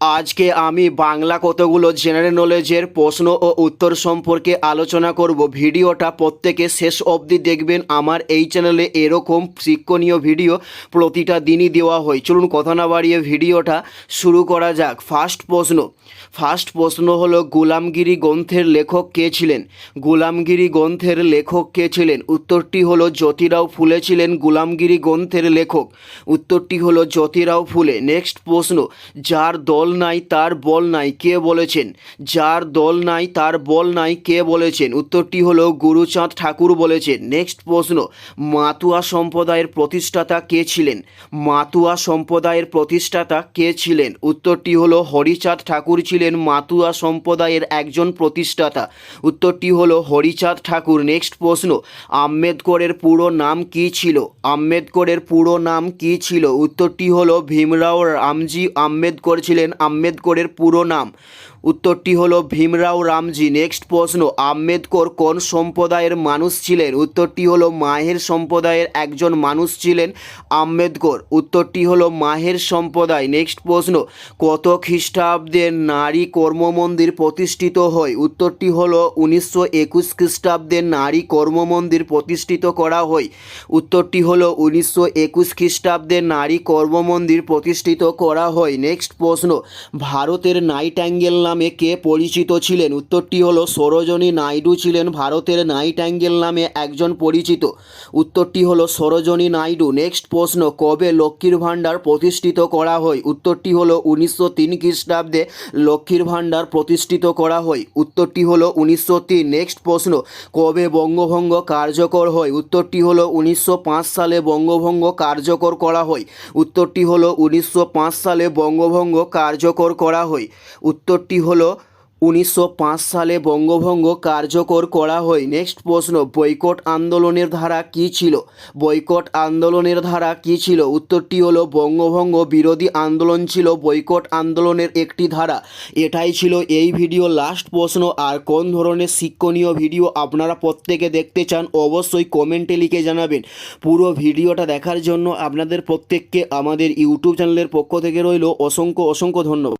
আজকে আমি বাংলা কতগুলো জেনারেল নলেজের প্রশ্ন ও উত্তর সম্পর্কে আলোচনা করব। ভিডিওটা প্রত্যেকে শেষ অবধি দেখবেন। আমার এই চ্যানেলে এরকম শিক্ষণীয় ভিডিও প্রতিটা দিনই দেওয়া হয়। চলুন কথা না বাড়িয়ে ভিডিওটা শুরু করা যাক। ফার্স্ট প্রশ্ন। ফার্স্ট প্রশ্ন হলো, গোলামগিরি গ্রন্থের লেখক কে ছিলেন? গোলামগিরি গ্রন্থের লেখক কে ছিলেন? উত্তরটি হলো, জ্যোতিরাও ফুলে ছিলেন গোলামগিরি গ্রন্থের লেখক। উত্তরটি হলো, জ্যোতিরাও ফুলে। নেক্সট প্রশ্ন। যার দল নাই, তার বল নাই, কে বলেছেন? যার দল নাই, তার বল নাই, কে বলেছেন? উত্তরটি হলো গুরুচাঁদ ঠাকুর বলেছেন। নেক্সট প্রশ্ন, মাতুয়া সম্প্রদায়ের প্রতিষ্ঠাতা কে ছিলেন? মাতুয়া সম্প্রদায়ের প্রতিষ্ঠাতা কে ছিলেন? উত্তরটি হলো হরিচাঁদ ঠাকুর ছিলেন মাতুয়া সম্প্রদায়ের একজন প্রতিষ্ঠাতা। উত্তরটি হলো হরিচাঁদ ঠাকুর। নেক্সট প্রশ্ন, আম্বেদকরের পুরো নাম কি ছিল? আম্বেদকরের পুরো নাম কি ছিল? উত্তরটি হলো ভীমরাও রামজি আম্বেদকর ছিলেন আম্বেদকরের পুরো নাম। উত্তরটি হলো ভীমরাও রামজি। নেক্সট প্রশ্ন, আম্বেদকর কোন সম্প্রদায়ের মানুষ ছিলেন? উত্তরটি হলো মাহের সম্প্রদায়ের একজন মানুষ ছিলেন আম্বেদকর। উত্তরটি হলো মাহের সম্প্রদায়। নেক্সট প্রশ্ন, কত খ্রিস্টাব্দে নারী কর্মমন্দির প্রতিষ্ঠিত হয়? উত্তরটি হলো উনিশশো একুশ খ্রিস্টাব্দে নারী কর্মমন্দির প্রতিষ্ঠিত করা হয়। উত্তরটি হলো উনিশশো একুশ খ্রিস্টাব্দে নারী কর্মমন্দির প্রতিষ্ঠিত করা হয়। নেক্সট প্রশ্ন ভারতের নাইট অ্যাঙ্গেল নামে কে পরিচিত ছিলেন? উত্তরটি হলো সরোজনী নাইডু ছিলেন ভারতের নাইট অ্যাঙ্গেল নামে একজন পরিচিত। উত্তরটি হলো সরোজনী নাইডু। নেক্সট প্রশ্ন, কবে লক্ষ্মীর ভাণ্ডার প্রতিষ্ঠিত করা হয়? উত্তরটি হলো উনিশশো তিন খ্রিস্টাব্দে লক্ষ্মীর ভাণ্ডার প্রতিষ্ঠিত করা হয়। উত্তরটি হলো উনিশশো তিন। নেক্সট প্রশ্ন, কবে বঙ্গভঙ্গ কার্যকর হয়? উত্তরটি হলো উনিশশো পাঁচ সালে বঙ্গভঙ্গ কার্যকর করা হয়। উত্তরটি হলো উনিশশো পাঁচ সালে বঙ্গভঙ্গ কার্যকর করা হয়। উত্তরটি হলো উনিশশো পাঁচ সালে বঙ্গভঙ্গ কার্যকর করা হয়। নেক্সট প্রশ্ন বয়কট আন্দোলনের ধারা কি ছিল? বয়কট আন্দোলনের ধারা কি ছিল? উত্তরটি হলো, বঙ্গভঙ্গ বিরোধী আন্দোলন ছিল বয়কট আন্দোলনের একটি ধারা। এটাই ছিল এই ভিডিও। লাস্ট প্রশ্ন, আর কোন ধরনের শিক্ষণীয় ভিডিও আপনারা প্রত্যেকে দেখতে চান, অবশ্যই কমেন্টে লিখে জানাবেন। পুরো ভিডিওটা দেখার জন্য আপনাদের প্রত্যেককে আমাদের ইউটিউব চ্যানেলের পক্ষ থেকে রইল অসংখ্য অসংখ্য ধন্যবাদ।